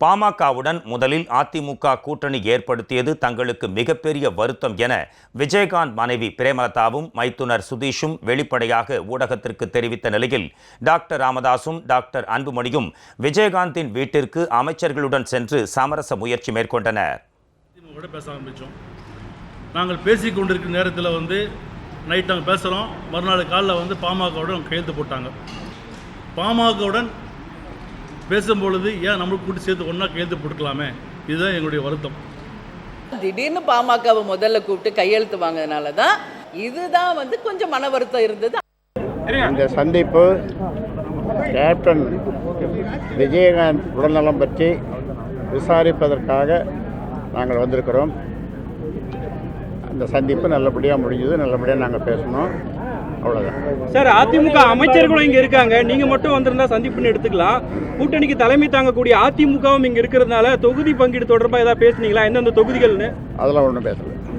பாமகவுடன் முதலில் அதிமுக கூட்டணி ஏற்படுத்தியது தங்களுக்கு மிகப்பெரிய வருத்தம் என விஜயகாந்த் மனைவி பிரேமலதாவும் மைத்துனர் சுதீஷும் வெளிப்படையாக ஊடகத்திற்கு தெரிவித்த நிலையில் டாக்டர் ராமதாசும் டாக்டர் அன்புமணியும் விஜயகாந்தின் வீட்டிற்கு அமைச்சர்களுடன் சென்று சமரச முயற்சி மேற்கொண்டனர். நாங்கள் பேசிக் கொண்டிருக்கிற நேரத்தில் வந்து நைட் நாங்கள் பேசுகிறோம் மறுநாள் காலில் வந்து பாமகவுடன் கையெழுத்து போட்டாங்க. பாமகவுடன் பேசும்பொழுது ஏன் நம்மளுக்கு கூட்டி சேர்த்து ஒன்றா கையெழுத்து போட்டுக்கலாமே? இதுதான் எங்களுடைய வருத்தம். திடீர்னு பாமகவை முதல்ல கூப்பிட்டு கையெழுத்து வாங்கினதுனால தான் இதுதான் வந்து கொஞ்சம் மன வருத்தம் இருந்தது. இந்த சந்திப்பு கேப்டன் விஜயகாந்த் உடல்நலம் பற்றி விசாரிப்பதற்காக நாங்கள் வந்திருக்கிறோம். அந்த சந்திப்பு நல்லபடியாக முடிஞ்சது. நல்லபடியாக நாங்கள் பேசணும். அவ்வளோதான் சார் அதிமுக அமைச்சர்களும் இங்க இருக்காங்க. நீங்க மட்டும் வந்திருந்தா சந்திப்புன்னு எடுத்துக்கலாம். கூட்டணிக்கு தலைமை தாங்கக்கூடிய அதிமுகவும் இங்க இருக்கிறதுனால தொகுதி பங்கீடு தொடர்பா ஏதாவது பேசுனீங்களா? எந்தெந்த தொகுதிகள்னு? அதெல்லாம் ஒன்றும் பேசலை.